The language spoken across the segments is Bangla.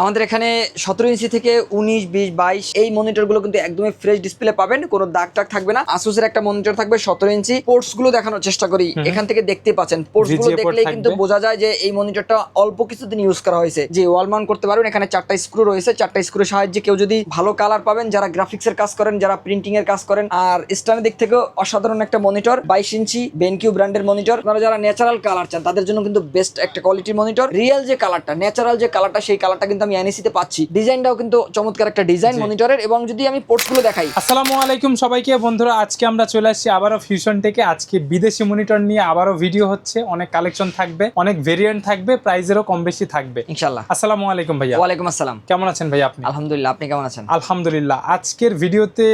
আমাদের এখানে সতেরো ইঞ্চি থেকে উনিশ বিশ বাইশ এই মনিটরগুলো কিন্তু একদমই ফ্রেশ ডিসপ্লে পাবেন কোনো দাগ টাগ থাকবে না। আসুসের একটা মনিটর থাকবে সতেরো ইঞ্চি। পোর্টসগুলো দেখানোর চেষ্টা করি। এখান থেকে দেখতে পাচ্ছেন। পোর্টসগুলো দেখলেই কিন্তু বোঝা যায় যে এই মনিটরটা অল্প কিছুদিন ইউজ করা হয়েছে। যে ওয়াল মাউন্ট করতে পারবেন। এখানে চারটা স্ক্রু রয়েছে। চারটা স্ক্রুর সাহায্যে কেউ যদি ভালো কালার পাবেন যারা গ্রাফিক্সের কাজ করেন যারা প্রিন্টিং এর কাজ করেন আর স্ট্যান্ডের দিক থেকেও অসাধারণ একটা মনিটর বাইশ ইঞ্চি বেনকিউ ব্র্যান্ডের মনিটর আপনারা যারা ন্যাচারাল কালার চান তাদের জন্য কিন্তু বেস্ট একটা কোয়ালিটির মনিটর রিয়েল যে কালারটা ন্যাচারাল যে কালারটা সেই কালারটা কিন্তু আমি এনএসিতে পাচ্ছি। ডিজাইনটাও কিন্তু চমৎকার একটা ডিজাইন মনিটরের এবং যদি আমি পোর্টসগুলো দেখাই। আসসালামু আলাইকুম সবাইকে। বন্ধুরা আজকে আমরা চলে আসছি আবারও ফিউশন থেকে। আজকে বিদেশি মনিটর নিয়ে আবারও ভিডিও হচ্ছে। অনেক কালেকশন থাকবে অনেক ভেরিয়েন্ট থাকবে প্রাইজেরও কম বেশি থাকবে। ইনশাল্লাহ আসসালামু আলাইকুম ভাইয়া। ওয়ালাইকুম আসসালাম। কেমন আছেন ভাইয়া আপনি? আলহামদুলিল্লাহ আপনি কেমন আছেন? আলহামদুলিল্লাহ। আজকের ভিডিওতে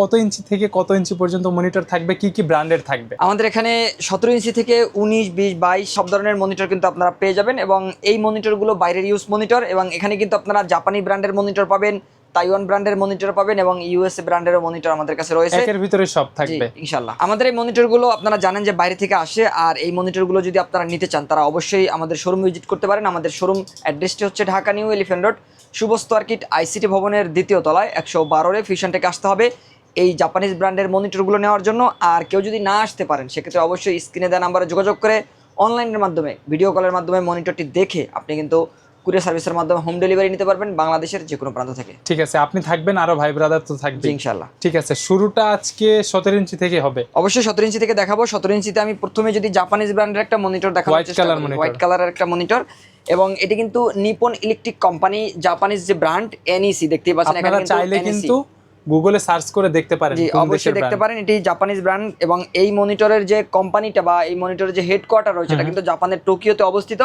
কত ইঞ্চি থেকে কত ইঞ্চি পর্যন্ত মনিটর থাকবে? কি কি ব্র্যান্ডের থাকবে? আমাদের এখানে সতেরো ইঞ্চি থেকে উনিশ বিশ বাইশ সব ধরনের মনিটর কিন্তু আপনারা পেয়ে যাবেন এবং এই মনিটরগুলো বাইরের ইউজ মনিটর এবং এখানে কিন্তু আপনারা জাপানি ব্র্যান্ডের মনিটর পাবেন তাইওয়ান ব্র্যান্ডের মনিটর পাবেন এবং ইউএসএ ব্র্যান্ডেরও মনিটর আমাদের কাছে রয়েছে। এর ভিতরে সব থাকবে। জি, ইনশাল্লাহ। আমাদের এই মনিটরগুলো আপনারা জানেন যে বাইরে থেকে আসে আর এই মনিটরগুলো যদি আপনারা নিতে চান তারা অবশ্যই আমাদের শোরুম ভিজিট করতে পারেন। আমাদের শোরুম অ্যাড্রেসটি হচ্ছে ঢাকা নিউ এলিফেন্ট রোড শুভস্ত আর্কিট আইসিটি ভবনের দ্বিতীয় তলায় একশো বারোরে ফিউশন থেকে আসতে হবে এই জাপানিজ ব্র্যান্ডের মনিটরগুলো নেওয়ার জন্য। আর কেউ যদি না আসতে পারেন সেক্ষেত্রে অবশ্যই স্ক্রিনে দেওয়া নাম্বারে যোগাযোগ করে অনলাইনের মাধ্যমে ভিডিও কলের মাধ্যমে মনিটরটি দেখে আপনি কিন্তু কুরিয়ার সার্ভিসের মাধ্যমে হোম ডেলিভারি নিতে পারবেন বাংলাদেশের যে কোনো প্রান্ত থেকে। ঠিক আছে আপনি থাকবেন আরও ভাই ব্রাদার তো থাকবে জি, ইনশাল্লাহ ঠিক আছে শুরুটা আজকে সতেরো ইঞ্চি থেকে হবে। অবশ্যই সতেরো ইঞ্চি থেকে দেখাবো। সতেরো ইঞ্চিতে আমি প্রথমে যদি জাপানিজ ব্র্যান্ডের একটা মনিটর color হোয়াইট কালারের একটা মনিটর এবং এটি কিন্তু নিপন ইলেকট্রিক কোম্পানি জাপানিজ যে ব্র্যান্ড এনইসি দেখতে পাচ্ছেন আপনারা চাইলে কিন্তু গুগলে সার্চ করে দেখতে পারেন জি অবশ্যই দেখতে পারেন এটি জাপানিজ ব্র্যান্ড এবং এই মনিটরের যে কোম্পানিটা বা এই মনিটরের যে হেডকোয়ার্টার রয়েছে এটা কিন্তু জাপানের টোকিওতে অবস্থিত।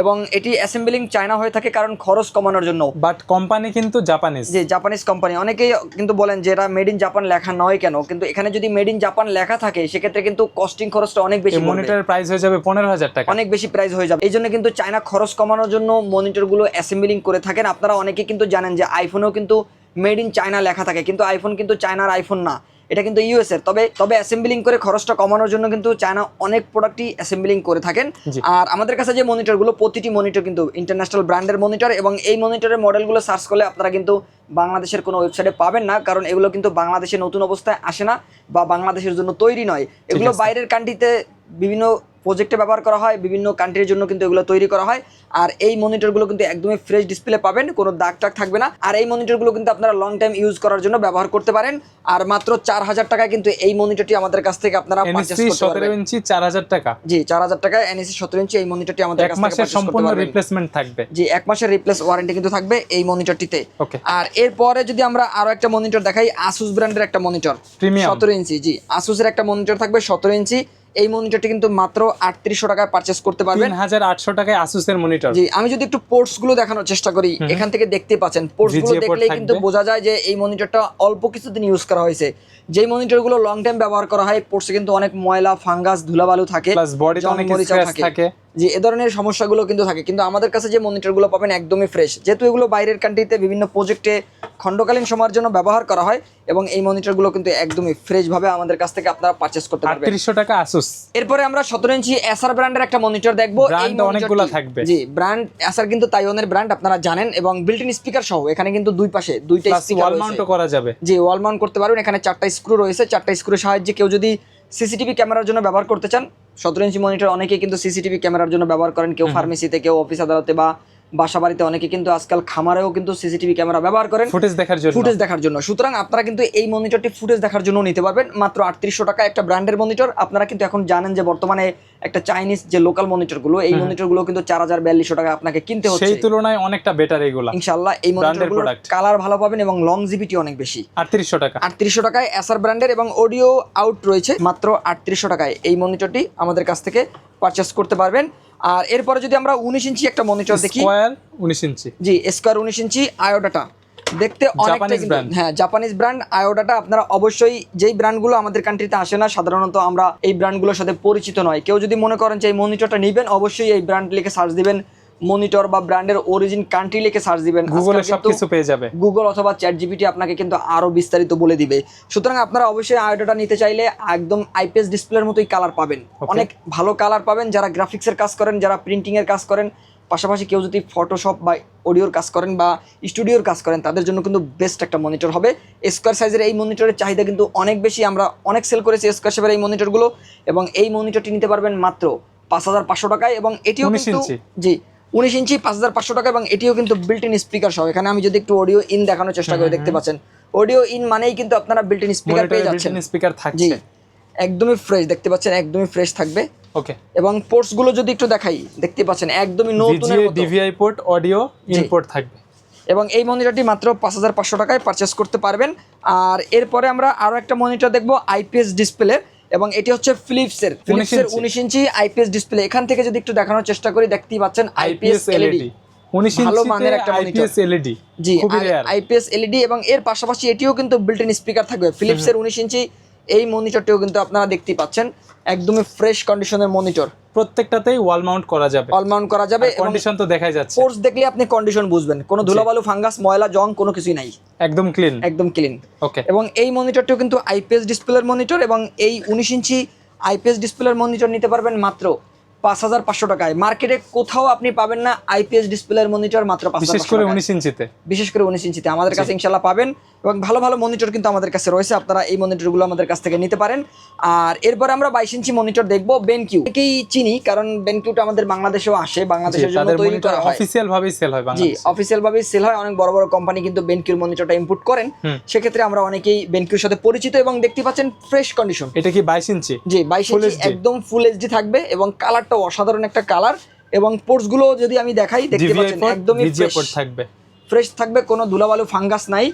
এবং এটি অ্যাসেম্বলিং চায়না হয়ে থাকে কারণ খরচ কমানোর জন্য। বাট কোম্পানি কিন্তু জাপানিজ যে জাপানিজ কোম্পানি অনেকেই কিন্তু বলেন যে এটা মেড ইন জাপান লেখা নয় কেন? কিন্তু এখানে যদি মেড ইন জাপান লেখা থাকে সেক্ষেত্রে কিন্তু কস্টিং খরচটা অনেক বেশি মনিটরের প্রাইস হয়ে যাবে পনেরো হাজার টাকা। অনেক বেশি প্রাইস হয়ে যাবে। এই জন্য কিন্তু চায়না খরচ কমানোর জন্য মনিটরগুলো অ্যাসেম্বলিং করে থাকেন। আপনারা অনেকে কিন্তু জানেন যে আইফোনেও কিন্তু মেড ইন চায়না লেখা থাকে। কিন্তু আইফোন কিন্তু চায়নার আইফোন না। এটা কিন্তু ইউএস এর। তবে তবে অ্যাসেম্বলিং করে খরচটা কমানোর জন্য কিন্তু চায়না অনেক প্রোডাক্টই অ্যাসেম্বলিং করে থাকেন। আর আমাদের কাছে যে মনিটরগুলো প্রতিটি মনিটর কিন্তু ইন্টারন্যাশনাল ব্র্যান্ডের মনিটর এবং এই মনিটরের মডেলগুলো সার্চ করলে আপনারা কিন্তু বাংলাদেশের কোনো ওয়েবসাইটে পাবেন না কারণ এগুলো কিন্তু বাংলাদেশে নতুন অবস্থায় আসে না বা বাংলাদেশের জন্য তৈরি নয়। এগুলো বাইরের কান্ট্রিতে বিভিন্ন প্রজেক্টে ব্যবহার করা হয় বিভিন্ন কান্ট্রির জন্য কিন্তু এগুলো তৈরি করা হয়। আর এই মনিটরগুলো কিন্তু একদমই ফ্রেশ ডিসপ্লে পাবেন কোনো দাগ টাগ থাকবে না। আর এই মনিটরগুলো কিন্তু আপনারা লং টাইম ইউজ করার জন্য ব্যবহার করতে পারেন। আর মাত্র চার হাজার টাকায় কিন্তু এই মনিটরটি আমাদের কাছ থেকে আপনারা পারচেস করতে পারবেন। ইঞ্চি চার হাজার টাকা। জি চার হাজার টাকায় এনএসি সতেরো ইঞ্চি এই মনিটরটি আমাদের কাছ থেকে সম্পূর্ণ রিপ্লেসমেন্ট থাকবে। জি এক মাসের রিপ্লেস ওয়ারেন্টি কিন্তু থাকবে এই মনিটরটিতে আর এরপরে যদি আমরা আরও একটা মনিটর দেখাই আসুস ব্র্যান্ডের একটা মনিটর সতেরো ইঞ্চি জি আসুসের একটা মনিটর থাকবে সতেরো ইঞ্চি। এই মনিটরটি কিন্তু মাত্র আটত্রিশশো টাকায় পারচেস করতে পারবেন। হাজার আটশো টাকায় আসুসের মনিটর জি আমি যদি একটু পোর্টসগুলো দেখানোর চেষ্টা করি এখান থেকে দেখতে পাচ্ছেন। পোর্টসগুলো দেখলেই কিন্তু বোঝা যায় যে এই মনিটরটা অল্প কিছুদিন ইউজ করা হয়েছে। যেই মনিটরগুলো লং টাইম ব্যবহার করা হয় পোর্টসে কিন্তু অনেক ময়লা ফাঙ্গাস ধুলাবালু থাকে স্ক্র্যাচ থাকে। যে এ ধরনের সমস্যাগুলো কিন্তু থাকে। কিন্তু আমাদের কাছে যে মনিটরগুলো পাবেন একদমই ফ্রেশ যেহেতু এগুলো বাইরের কান্ট্রিতে বিভিন্ন প্রজেক্টে খণ্ডকালীন সময়ের জন্য ব্যবহার করা হয় এবং এই মনিটরগুলো কিন্তু একদমই ফ্রেশ ভাবে আমাদের কাছ থেকে আপনারা পারচেস করতে পারবেন। আটত্রিশশো টাকা আসুস এরপরে আমরা সতেরো ইঞ্চি এসআর ব্র্যান্ডের একটা মনিটর দেখব। এই অনেকগুলো থাকবে। জি ব্র্যান্ড এসআর কিন্তু তাইওয়ানের ব্র্যান্ড আপনারা জানেন এবং বিল্ট ইন স্পিকার সহ এখানে কিন্তু দুই পাশে দুইটা স্পিকার ওয়াল মাউন্টও করা যাবে। জি ওয়াল মাউন্ট করতে পারবেন এখানে চারটা স্ক্রু রয়েছে চারটা স্ক্রুর সাহায্যে কেউ যদি সিসিটিভি ক্যামেরার জন্য ব্যবহার করতে চান সতেরো ইঞ্চি মনিটর অনেকে কিন্তু সিসিটিভি ক্যামেরার জন্য ব্যবহার করেন। কেউ ফার্মেসিতে কেউ অফিস আদালতে বা বাসা বাড়িতে অনেকে কিন্তু আজকাল খামারেও কিন্তু সিসিটিভি ক্যামেরা ব্যবহার করেন ফুটেজ দেখার জন্য। ফুটেজ দেখার জন্য। সুতরাং আপনারা কিন্তু এই মনিটরটি ফুটেজ দেখার জন্য নিতে পারবেন। মাত্র আটত্রিশশো টাকা একটা ব্র্যান্ডের মনিটর আপনারা কিন্তু এখন জানেন যে বর্তমানে একটা চাইনিজ যে লোকাল মনিটরগুলো এই মনিটরগুলো কিন্তু চার হাজার বিয়াল্লিশশো টাকা আপনাকে কিনতে হচ্ছে। সেই তুলনায় অনেকটা বেটার এগুলা। ইনশাল্লাহ এই মনিটরগুলোর কালার ভালো পাবেন এবং লং জিবিটি অনেক বেশি। আটত্রিশশো টাকা। আটত্রিশশো টাকায় এসআর ব্র্যান্ডের এবং অডিও আউট রয়েছে। মাত্র আটত্রিশশো টাকায় এই মনিটরটি আমাদের কাছ থেকে পারচেস করতে পারবেন। আর এরপরে যদি আমরা উনিশ ইঞ্চি একটা মনিটর দেখি স্কোয়ার উনিশ ইঞ্চি। জি স্কোয়ার উনিশ ইঞ্চি আয়োডাটা দেখতে অনেকটা। হ্যাঁ জাপানিজ ব্র্যান্ড আয়োডাটা আপনারা অবশ্যই যেই ব্র্যান্ডগুলো আমাদের কান্ট্রিতে আসে না সাধারণত আমরা এই ব্র্যান্ডগুলোর সাথে পরিচিত নয়। কেউ যদি মনে করেন যে এই মনিটরটা নিবেন অবশ্যই এই ব্র্যান্ড লিখে সার্চ দিবেন। মনিটর বা ব্র্যান্ডের অরিজিন কান্ট্রি লিখে সার্চ দিবেন। গুগলে সবকিছু পেয়ে যাবে। গুগল অথবা চ্যাট জিপিটি আপনাকে কিন্তু আরও বিস্তারিত বলে দিবে। সুতরাং আপনারা অবশ্যই আয়োডাটা নিতে চাইলে একদম আইপিএস ডিসপ্লের মতোই কালার পাবেন। অনেক ভালো কালার পাবেন যারা গ্রাফিক্সের কাজ করেন যারা প্রিন্টিং এর কাজ করেন পাশাপাশি কেউ যদি ফটোশপ বা অডিওর কাজ করেন বা স্টুডিওর কাজ করেন তাদের জন্য কিন্তু বেস্ট একটা মনিটর হবে। স্কোয়ার সাইজের এই মনিটরের চাহিদা কিন্তু অনেক বেশি। আমরা অনেক সেল করেছি স্কোয়ার শেপের এই মনিটরগুলো এবং এই মনিটরটি নিতে পারবেন মাত্র পাঁচ হাজার পাঁচশো টাকায় এবং এটিও 19 কিন্তু জি উনিশ ইঞ্চি পাঁচ হাজার পাঁচশো টাকা এবং এটিও কিন্তু বিল্ট ইন স্পিকার সহ। এখানে আমি যদি একটু অডিও ইন দেখানোর চেষ্টা করি দেখতে পাচ্ছেন। অডিও ইন মানেই কিন্তু আপনারা বিল্ট ইন স্পিকার পেয়ে যাচ্ছেন। স্পিকার থাকছে। একদমই ফ্রেশ দেখতে পাচ্ছেন একদমই ফ্রেশ থাকবে। ওকে এবং পোর্টসগুলো যদি একটু দেখাই দেখতে পাচ্ছেন একদমই নতুনের মতো। ডিভিআই পোর্ট অডিও ইনপোর্ট থাকবে। এবং এই মনিটরটি মাত্র পাঁচ হাজার পাঁচশো টাকায় পারচেস করতে পারবেন। আর এরপরে আমরা আরও একটা মনিটর দেখব আইপিএস ডিসপ্লে এবং এটি হচ্ছে ফিলিপসের ফিলিপসের। উনিশ ইঞ্চি আইপিএস ডিসপ্লে এখান থেকে যদি একটু দেখানোর চেষ্টা করি দেখতেই পাচ্ছেন আইপিএস আইপিএস এলইডি এলইডি 19 ভালো মানের একটা monitor। আইপিএস এলইডি জি আইপিএস এলইডি এবং এর পাশাপাশি এটিও কিন্তু বিল্ট ইন স্পিকার থাকবে ফিলিপসের উনিশ ইঞ্চি এই মনিটরটিও কিন্তু আপনারা দেখতে পাচ্ছেন। একদমই ফ্রেশ কন্ডিশনের মনিটর প্রত্যেকটাতেই ওয়াল মাউন্ট করা যাবে। অল মাউন্ট করা যাবে কন্ডিশন তো দেখাই যাচ্ছে। পোর্টস দেখলে আপনি কন্ডিশন বুঝবেন। কোনো ধুলাবালু ফাঙ্গাস ময়লা জং কোনো কিছুই নাই। একদম ক্লিন একদম ক্লিন ওকে এবং এই মনিটরটিও কিন্তু আইপিএস ডিসপ্লের মনিটর এবং এই উনিশ ইঞ্চি আইপিএস ডিসপ্লের মনিটর নিতে পারবেন মাত্র পাঁচ হাজার পাঁচশো টাকায়। মার্কেটে কোথাও আপনি পাবেন না আইপিএস ডিসপ্লের মনিটর মাত্র পাঁচ বিশেষ করে 19 ইঞ্চিতে। বিশেষ করে উনিশ ইঞ্চিতে। আমাদের কাছে ইনশাল্লাহ পাবেন। এবং ভালো ভালো মনিটর কিন্তু আমাদের কাছে রয়েছে। আপনারা এই মনিটরগুলো আমাদের কাছ থেকে নিতে পারেন। আর এরপর আমরা বাইশ ইঞ্চি মনিটর দেখব বেনকিউ একেই চিনি কারণ বেনকিউটা আমাদের বাংলাদেশেও আসে বাংলাদেশের জন্য তৈরি করা হয়। অফিসিয়াল ভাবেই সেল হয় জি অফিসিয়াল ভাবে সেল হয়। অনেক বড় বড় কোম্পানি কিন্তু বেনকিউর মনিটরটা ইম্পোর্ট করেন। সেক্ষেত্রে আমরা অনেকেই বেনকিউর সাথে পরিচিত এবং দেখতে পাচ্ছেন ফ্রেশ কন্ডিশন এটা কি 22 ইঞ্চি? জি বাইশ ইঞ্চি একদম ফুল এইচডি থাকবে এবং কালারটাও অসাধারণ একটা কালার এবং পোর্টসগুলো যদি আমি দেখাই দেখতে পাচ্ছেন একদমই ফ্রেশ থাকবে। ফ্রেশ থাকবে কোনো ধুলাবালু ফাঙ্গাস নাই।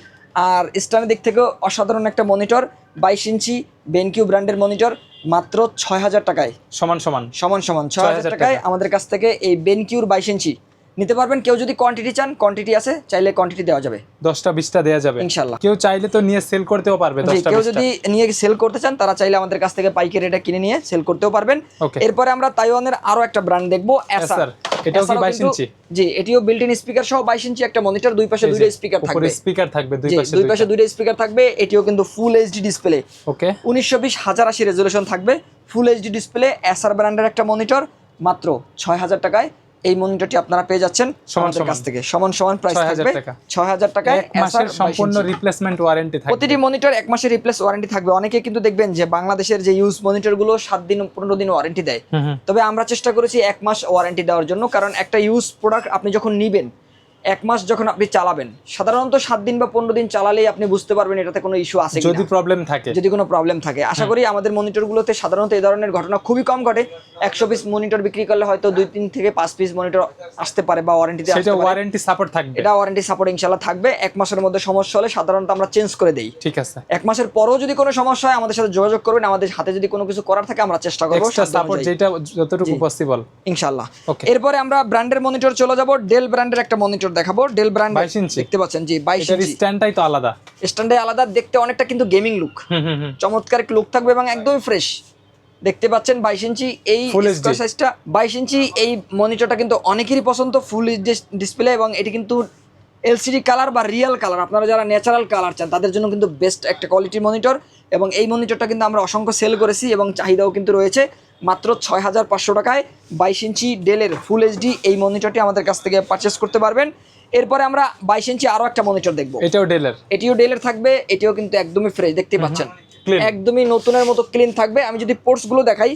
আর স্টানের দিক থেকেও অসাধারণ একটা মনিটর বাইশ ইঞ্চি বেনকিউ ব্র্যান্ডের মনিটর মাত্র ছয় হাজার টাকায়। সমান সমান। সমান সমান ছয় হাজার টাকায় আমাদের কাছ থেকে এই বেনকিউর বাইশ ইঞ্চি নিতে পারবেন। কেউ যদি কোয়ান্টিটি চান কোয়ান্টিটি আছে চাইলে কোয়ান্টিটি দেওয়া যাবে। দশটা বিশটা দেওয়া যাবে। ইনশাল্লাহ কেউ চাইলে তো নিয়ে সেল করতেও পারবে কেউ যদি নিয়ে সেল করতে চান তারা চাইলে আমাদের কাছ থেকে পাইকারি এটা কিনে নিয়ে সেল করতেও পারবেন. এরপরে আমরা তাইওয়ানের আরও একটা ব্র্যান্ড দেখব Acer, এটাও কি 22 ইঞ্চি? জি এটিও বিল্ট ইন স্পিকার সহ বাইশ ইঞ্চি একটা মনিটর দুই পাশে দুইটা স্পিকার উপরে থাকবে। স্পিকার থাকবে দুই পাশে দুই পাশে দুইটা স্পিকার থাকবে এটিও কিন্তু ফুল এইচডি ডিসপ্লে ওকে উনিশশো বিশ হাজার আশি রেজলিউশন থাকবে ফুল এইচডি ডিসপ্লে এসআর ব্র্যান্ডের একটা মনিটর মাত্র ছয় হাজার টাকায়। এই মনিটরটি আপনারা পেয়ে যাচ্ছেন আমাদের কাছ থেকে। সমান সমান প্রাইস 6,000 থাকবে। টাকা। ছয় হাজার টাকায় এক মাসের সম্পূর্ণ রিপ্লেসমেন্ট ওয়ারেন্টি থাকবে। প্রতিটি মনিটর এক মাসের রিপ্লেস ওয়ারেন্টি থাকবে। অনেকে কিন্তু দেখবেন যে বাংলাদেশের যে ইউজ মনিটরগুলো 7 দিন পনেরো দিন ওয়ারেন্টি দেয়। তবে আমরা চেষ্টা করেছি এক মাস ওয়ারেন্টি দেওয়ার জন্য। কারণ একটা ইউজ প্রোডাক্ট আপনি যখন নিবেন এক মাস যখন আপনি চালাবেন সাধারণত সাত দিন বা পনেরো দিন চালালেই আপনি বুঝতে পারবেন এটাতে কোনো ইস্যু আছে যদি প্রবলেম থাকে। যদি কোনো প্রবলেম থাকে। আশা করি আমাদের মনিটরগুলোতে সাধারণত এই ধরনের ঘটনা খুবই কম ঘটে। একশো পিস মনিটর বিক্রি করলে হয়তো দুই তিন থেকে পাঁচ পিস মনিটর আসতে পারে বা ওয়ারেন্টিতে সেটা ওয়ারেন্টি সাপোর্ট থাকবে। এটা ওয়ারেন্টি সাপোর্ট ইনশাল্লাহ থাকবে। এক মাসের মধ্যে সমস্যা হলে সাধারণত আমরা চেঞ্জ করে দেই। ঠিক আছে। এক মাসের পরেও যদি কোনো সমস্যা হয় আমাদের সাথে যোগাযোগ করবেন। আমাদের হাতে যদি কোনো কিছু করার থাকে আমরা চেষ্টা করব সাপোর্ট যেটা যতটুকু পসিবল ইনশাল্লাহ এরপরে আমরা ব্র্যান্ডের মনিটর চলে যাব। ডেল ব্র্যান্ডের একটা মনিটর দেখাবো। Dell brand 22 inch. দেখতে পাচ্ছেন জি বাইশ এটার ইঞ্চি স্ট্যান্ডটাই তো আলাদা। স্ট্যান্ডে আলাদা দেখতে অনেকটা কিন্তু গেমিং লুক চমৎকার লুক থাকবে এবং একদমই ফ্রেশ দেখতে পাচ্ছেন বাইশ ইঞ্চি এই সাইজটা বাইশ ইঞ্চি এই মনিটরটা কিন্তু অনেকেরই পছন্দ ফুল ডিসপ্লে এবং এটি কিন্তু এলসিডি কালার বা রিয়েল কালার আপনারা যারা ন্যাচারাল কালার চান তাদের জন্য কিন্তু বেস্ট একটা কোয়ালিটির মনিটর এবং এই মনিটরটা কিন্তু আমরা অসংখ্য সেল করেছি এবং চাহিদাও কিন্তু রয়েছে। মাত্র ছয় হাজার পাঁচশো টাকায় বাইশ ইঞ্চি ডেলের ফুল এইচডি এই মনিটরটি আমাদের কাছ থেকে পারচেস করতে পারবেন। এরপরে আমরা বাইশ ইঞ্চি আরও একটা মনিটর দেখব। এটাও ডেলের। এটিও ডেলের থাকবে এটিও কিন্তু একদমই ফ্রেশ দেখতে পাচ্ছেন। একদমই নতুনের মতো ক্লিন থাকবে। আমি যদি পোর্টসগুলো দেখাই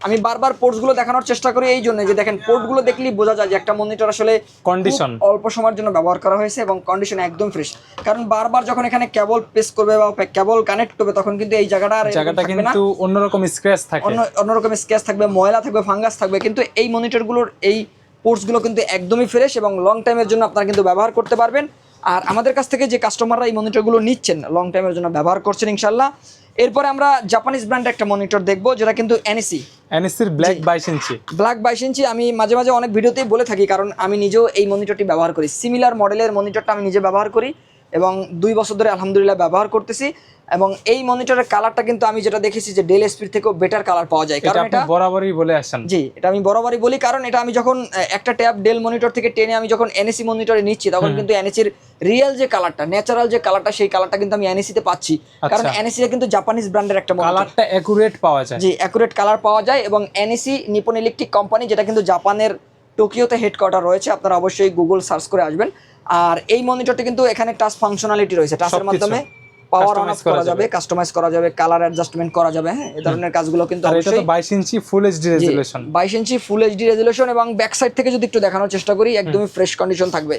আমি বারবার পোর্টসগুলো দেখানোর চেষ্টা করি এই জন্য যে দেখেন পোর্টগুলো দেখলেই বোঝা যায় যে একটা মনিটর আসলে কন্ডিশন অল্প সময়ের জন্য ব্যবহার করা হয়েছে এবং কন্ডিশন একদম ফ্রেশ কারণ বারবার যখন এখানে কেবল প্রেস করবে বা কেবল কানেক্ট করবে তখন কিন্তু এই জায়গাটা আর জায়গাটা কিন্তু অন্যরকম স্ক্র্যাচ থাকে। অন্যরকম স্কেচ থাকবে ময়লা থাকবে ফাঙ্গাস থাকবে কিন্তু এই মনিটরগুলোর এই পোর্টসগুলো কিন্তু একদমই ফ্রেশ এবং লং টাইমের জন্য আপনারা কিন্তু ব্যবহার করতে পারবেন। আর আমাদের কাছ থেকে যে কাস্টমাররা এই মনিটরগুলো নিচ্ছেন লং টাইমের জন্য ব্যবহার করছেন ইনশাল্লাহ এরপরে আমরা জাপানিজ ব্র্যান্ড একটা মনিটর দেখব যেটা কিন্তু এনএসি এনএসির ব্ল্যাক বাইশ ইঞ্চি ব্ল্যাক বাইশ ইঞ্চি আমি মাঝে মাঝে অনেক ভিডিওতেই বলে থাকি কারণ আমি নিজেও এই মনিটরটি ব্যবহার করি। সিমিলার মডেলের মনিটরটা আমি নিজে ব্যবহার করি। এবং দুই বছর ধরে আলহামদুলিল্লাহ ব্যবহার করতেছি এবং এই মনিটরের কালারটা কিন্তু আমি যেটা দেখেছি যে ডেল এসপির থেকেও বেটার কালার পাওয়া যায়। কারণ এটা বরাবরই বলে আসেন। জি এটা আমি বরাবরই বলি কারণ এটা আমি যখন একটা ট্যাব ডেল মনিটর থেকে টেনে আমি যখন এনএসি মনিটরে নিচ্ছি তখন কিন্তু এনএসির রিয়েল যে কালারটা ন্যাচারাল যে কালারটা সেই কালারটা কিন্তু আমি এনএসিতে পাচ্ছি। কারণ আচ্ছা। এনএসি কিন্তু জাপানিজ ব্র্যান্ডের একটা মনিটর কালারটা অ্যাকুরেট পাওয়া যায়। জি অ্যাকুরেট কালার পাওয়া যায় এবং এনএসি নিপন ইলেকট্রিক কোম্পানি যেটা কিন্তু জাপানের টোকিওতে হেডকোয়ার্টার রয়েছে আপনারা অবশ্যই গুগল সার্চ করে আসবেন। আর এই মনিটরটি কিন্তু এখানে টাচ ফাংশনালিটি রয়েছে। টাচের। মাধ্যমে পাওয়ার অন Customize করা যাবে কাস্টমাইজ করা যাবে কালার অ্যাডজাস্টমেন্ট করা যাবে হ্যাঁ এই ধরনের কাজগুলো কিন্তু আর এটা তো অবশ্যই বাইশ ইঞ্চি ফুল এইচডি রেজুলেশন বাইশ ইঞ্চি ফুল এইচডি রেজুলেশন এবং ব্যাক সাইড থেকে যদি একটু দেখানোর চেষ্টা করি একদমই ফ্রেশ কন্ডিশন থাকবে।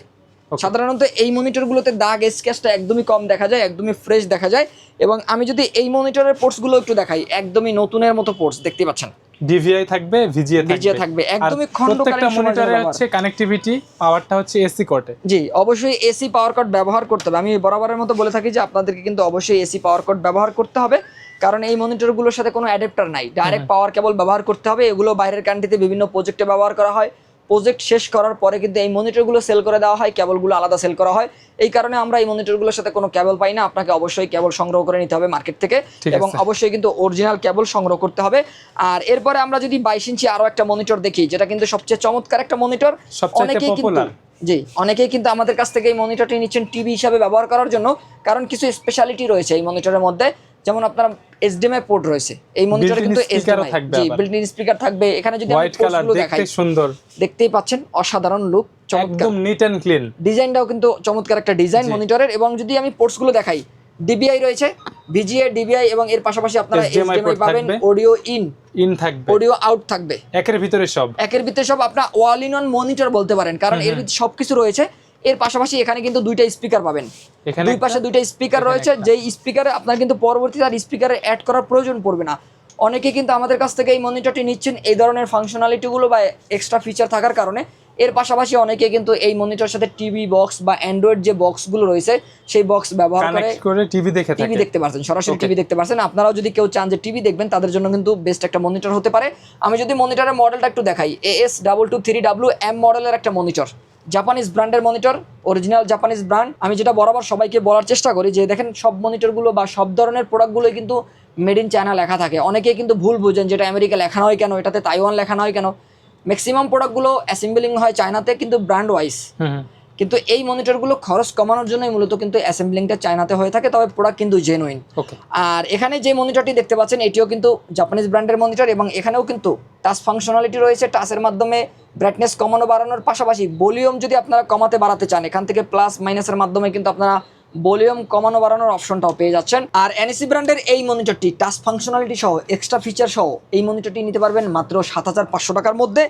সাধারণত এই মনিটরগুলোতে দাগ স্কেচটা একদমই কম দেখা যায় একদমই ফ্রেশ দেখা যায়। এবং আমি যদি এই মনিটরের পোর্টসগুলো একটু দেখাই একদমই নতুনের মতো পোর্টস দেখতে পাচ্ছেন? ডিভিআই থাকবে ভিজিএ ভিজিএ থাকবে। একদমই খণ্ডকালীন মনিটরে হচ্ছে কানেক্টিভিটি পাওয়ারটা হচ্ছে এসি কোর্টে জি অবশ্যই এসি পাওয়ার কট ব্যবহার করতে হবে। আমি বরাবরের মতো বলে থাকি যে আপনাদেরকে কিন্তু অবশ্যই এসি পাওয়ার কট ব্যবহার করতে হবে। কারণ এই মনিটরগুলোর সাথে কোনো অ্যাডাপ্টার নাই। ডাইরেক্ট পাওয়ার কেবল ব্যবহার করতে হবে। এগুলো বাইরের কান্ট্রিতে বিভিন্ন প্রজেক্টে ব্যবহার করা হয়। প্রজেক্ট শেষ করার পরে কিন্তু এই মনিটরগুলো সেল করে দেওয়া হয় কেবলগুলো আলাদা সেল করা হয়। এই কারণে আমরা এই মনিটরগুলোর সাথে কোনো কেবল পাই না। আপনাকে অবশ্যই কেবল সংগ্রহ করে নিতে হবে মার্কেট থেকে এবং অবশ্যই কিন্তু অরিজিনাল কেবল সংগ্রহ করতে হবে। আর এরপরে আমরা যদি বাইশ ইঞ্চি আরও একটা মনিটর দেখি যেটা কিন্তু সবচেয়ে চমৎকার একটা মনিটর অনেকেই কিন্তু জি অনেকেই কিন্তু আমাদের কাছ থেকে এই মনিটরটি নিচ্ছেন টিভি হিসাবে ব্যবহার করার জন্য কারণ কিছু স্পেশালিটি রয়েছে এই মনিটরের মধ্যে। যেমন আপনার এইচডিএমআই পোর্ট রয়েছে। এই মনিটরে কিন্তু এইচডিএমআই থাকবে জি বিল্ট ইন স্পিকার থাকবে। এখানে যদি আমি পোর্টসগুলো দেখাই দেখতে সুন্দর। দেখতেই পাচ্ছেন অসাধারণ লুক চমৎকার। একদম নিট এন্ড ক্লিন ডিজাইনটাও কিন্তু চমৎকার একটা ডিজাইন। মনিটরের এবং যদি আমি পোর্টসগুলো দেখাই ডিবিআই রয়েছে ভিজিএ ডিবিআই এবং এর পাশাপাশি আপনারা এইচডিএমআই পাবেন অডিও ইন ইন থাকবে। অডিও আউট থাকবে। একের ভিতরে সব। একের ভিতরে সব আপনার ওয়াল ইন অন মনিটর বলতে পারেন কারণ এর ভিতরে সবকিছু রয়েছে। এর পাশাপাশি এখানে কিন্তু দুইটা স্পিকার পাবেন। এখানে দুই পাশে দুইটা স্পিকার রয়েছে। যেই স্পিকারে আপনার কিন্তু পরবর্তীতে আর স্পিকারে অ্যাড করার প্রয়োজন পড়বে না। অনেকে কিন্তু আমাদের কাছ থেকে এই মনিটরটি নিচ্ছেন এই ধরনের ফাংশনালিটিগুলো বা এক্সট্রা ফিচার থাকার কারণে। এর পাশাপাশি অনেকে কিন্তু এই মনিটরের সাথে টিভি বক্স বা অ্যান্ড্রয়েড যে বক্সগুলো রয়েছে সেই বক্স ব্যবহার করে করে টিভি দেখে টিভি দেখতে পারছেন সরাসরি টিভি দেখতে পারছেন। আপনারাও যদি কেউ চান যে টিভি দেখবেন তাদের জন্য কিন্তু বেস্ট একটা মনিটর হতে পারে। আমি যদি মনিটরের মডেলটা একটু দেখাই AS double two three W M মডেলের একটা মনিটর জাপানিজ ব্র্যান্ডের মনিটর অরিজিনাল জাপানিজ ব্র্যান্ড আমি যেটা বরাবর সবাইকে বলার চেষ্টা করি যে, দেখেন সব মনিটরগুলো বা সব ধরনের প্রোডাক্টগুলোই কিন্তু মেড ইন চায়না লেখা থাকে। অনেকেই কিন্তু ভুল বুঝেন যেটা আমেরিকা লেখা হয় কেন, এটাতে তাইওয়ান লেখা হয় কেন। ম্যাক্সিমাম প্রোডাক্টগুলো অ্যাসেম্বলিং হয় চায়নাতে কিন্তু ব্র্যান্ড ওয়াইজ। কিন্তু এই মনিটরগুলো খরচ কমানোর জন্যই মূলত কিন্তু অ্যাসেম্বলিংটা চায়নাতে হয়ে থাকে তবে প্রোডাক্ট কিন্তু জেনুইন আর এখানে যে মনিটরটি দেখতে পাচ্ছেন এটিও কিন্তু জাপানিজ ব্র্যান্ডের মনিটর এবং এখানেও কিন্তু টাচ ফাংশনালিটি রয়েছে টাচের মাধ্যমে ব্রাইটনেস কমানো বাড়ানোর পাশাপাশি ভলিউম যদি আপনারা কমাতে বাড়াতে চান এখান থেকে প্লাস মাইনাসের মাধ্যমে কিন্তু আপনারা ভলিউম কমানো বাড়ানোর অপশনটাও পেয়ে যাচ্ছেন। আর এনএসি ব্র্যান্ডের এই মনিটরটি টাচ ফাংশনালিটি সহ এক্সট্রা ফিচার সহ এই মনিটরটি নিতে পারবেন মাত্র সাত হাজার পাঁচশো টাকার মধ্যে।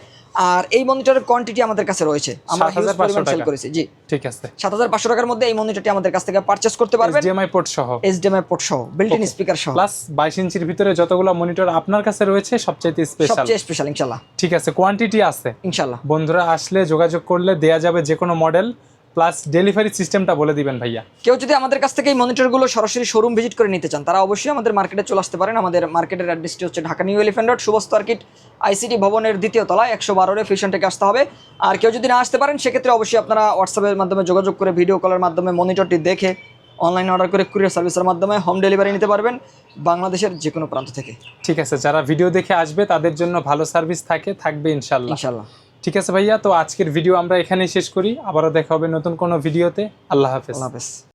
আর এই মনিটরের কোয়ান্টিটি আমাদের কাছে রয়েছে। আমরা হিউজ পরিমাণ সেল করেছি জি। ঠিক আছে। সাত হাজার পাঁচশো টাকার মধ্যে এই মনিটরটি আমাদের কাছ থেকে পারচেস করতে পারবেন। এইচডিএমআই পোর্ট সহ। এইচডিএমআই পোর্ট সহ বিল্ট ইন স্পিকার সহ। প্লাস বাইশ ইঞ্চির ভিতরে যতগুলো মনিটর আপনার কাছে রয়েছে সবচাইতে স্পেশাল সবচেয়ে স্পেশাল ইনশাল্লাহ। ঠিক আছে কোয়ান্টিটি আছে। ইনশাল্লাহ। বন্ধুরা আসলে যোগাযোগ করলে দেয়া যাবে যে কোনো মডেল প্লাস ডেলিভারি সিস্টেমটা বলে দিবেন ভাইয়া। কেউ যদি আমাদের কাছ থেকে এই মনিটরগুলো সরাসরি শোরুম ভিজিট করে নিতে চান তারা অবশ্যই আমাদের মার্কেটে চলে আসতে পারেন। আমাদের মার্কেটের অ্যাড্রেসটি হচ্ছে ঢাকা নিউ এলিফেন্ট রোড শুভস্ত আর্কিট আইসিটি ভবনের দ্বিতীয় তলায় একশো বারোরে ফিশন থেকে আসতে হবে। আর কেউ যদি না আসতে পারেন সেক্ষেত্রে অবশ্যই আপনারা হোয়াটসঅ্যাপের মাধ্যমে যোগাযোগ করে ভিডিও কলের মাধ্যমে মনিটরটি দেখে অনলাইন অর্ডার করে কুরিয়ার সার্ভিসের মাধ্যমে হোম ডেলিভারি নিতে পারবেন বাংলাদেশের যে কোনো প্রান্ত থেকে। ঠিক আছে যারা ভিডিও দেখে আসবে তাদের জন্য ভালো সার্ভিস থাকে থাকবে ইনশাল্লাহ ইনশাল্লাহ ঠিক আছে ভাইয়া, তো আজকের ভিডিও আমরা এখানেই শেষ করি। আবারও দেখা হবে নতুন কোনো ভিডিওতে আল্লাহ হাফেজ। হাফেজ।